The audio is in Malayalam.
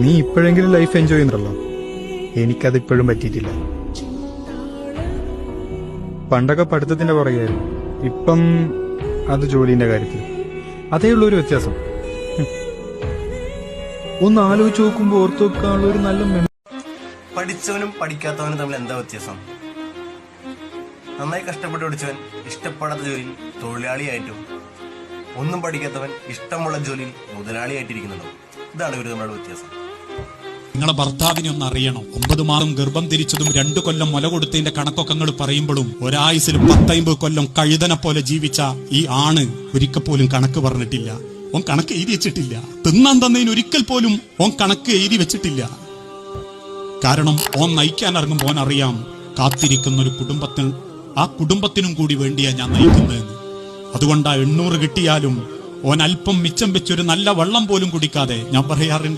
നീ ഇപ്പോഴെങ്കിലും ലൈഫ് എൻജോയ് ചെയ്യുന്നുണ്ടല്ലോ. എനിക്കത് ഇപ്പോഴും പറ്റിയിട്ടില്ല. പണ്ടൊക്കെ പഠിത്തത്തിന്റെ പുറകെയായിരുന്നു. ഇപ്പം അത് ജോലിന്റെ കാര്യത്തിൽ അതേ ഉള്ളൂ ഒരു വ്യത്യാസം. ഒന്ന് ആലോചിച്ച് നോക്കുമ്പോ ഓർത്തു വെക്കാനുള്ള ഒരു നല്ല പഠിച്ചവനും പഠിക്കാത്തവനും തമ്മിൽ എന്താ വ്യത്യാസം? നന്നായി കഷ്ടപ്പെട്ട് പഠിച്ചവൻ ഇഷ്ടപ്പെടാത്ത ജോലിയിൽ തൊഴിലാളിയായിട്ടും ഒന്നും പഠിക്കാത്തവൻ ഇഷ്ടമുള്ള ജോലിയിൽ മുതലാളിയായിട്ടിരിക്കുന്നുണ്ടോ? ഇതാണ് ഇവർ നമ്മുടെ വ്യത്യാസം. നിങ്ങളെ ഭർത്താവിനെ ഒന്ന് അറിയണം. ഒമ്പത് മാസം ഗർഭം തിരിച്ചതും രണ്ടു കൊല്ലം മുല കൊടുത്തതിന്റെ കണക്കൊക്കെ നിങ്ങൾ പറയുമ്പോഴും ഒരായുസിൽ പത്തൈമ്പത് കൊല്ലം കഴുതനെ പോലെ ജീവിച്ച ഈ ആണ് ഒരിക്കൽ പോലും കണക്ക് പറഞ്ഞിട്ടില്ല. ഓൻ കണക്ക് എഴുതി വെച്ചിട്ടില്ല. തിന്നാൻ തന്നതിന് ഒരിക്കൽ പോലും ഓൻ കണക്ക് എഴുതി വെച്ചിട്ടില്ല. കാരണം ഓൻ നയിക്കാൻ ഇറങ്ങുമ്പോൾ ഓൻ അറിയാം കാത്തിരിക്കുന്ന ഒരു കുടുംബത്തിന് ആ കുടുംബത്തിനും കൂടി വേണ്ടിയാ ഞാൻ നയിക്കുന്നതെന്ന് അതുകൊണ്ടാ എണ്ണൂറ് കിട്ടിയാലും ഓൻ അല്പം മിച്ചം വെച്ചൊരു നല്ല വെള്ളം പോലും കുടിക്കാതെ ഞാൻ പറയാറുണ്ട്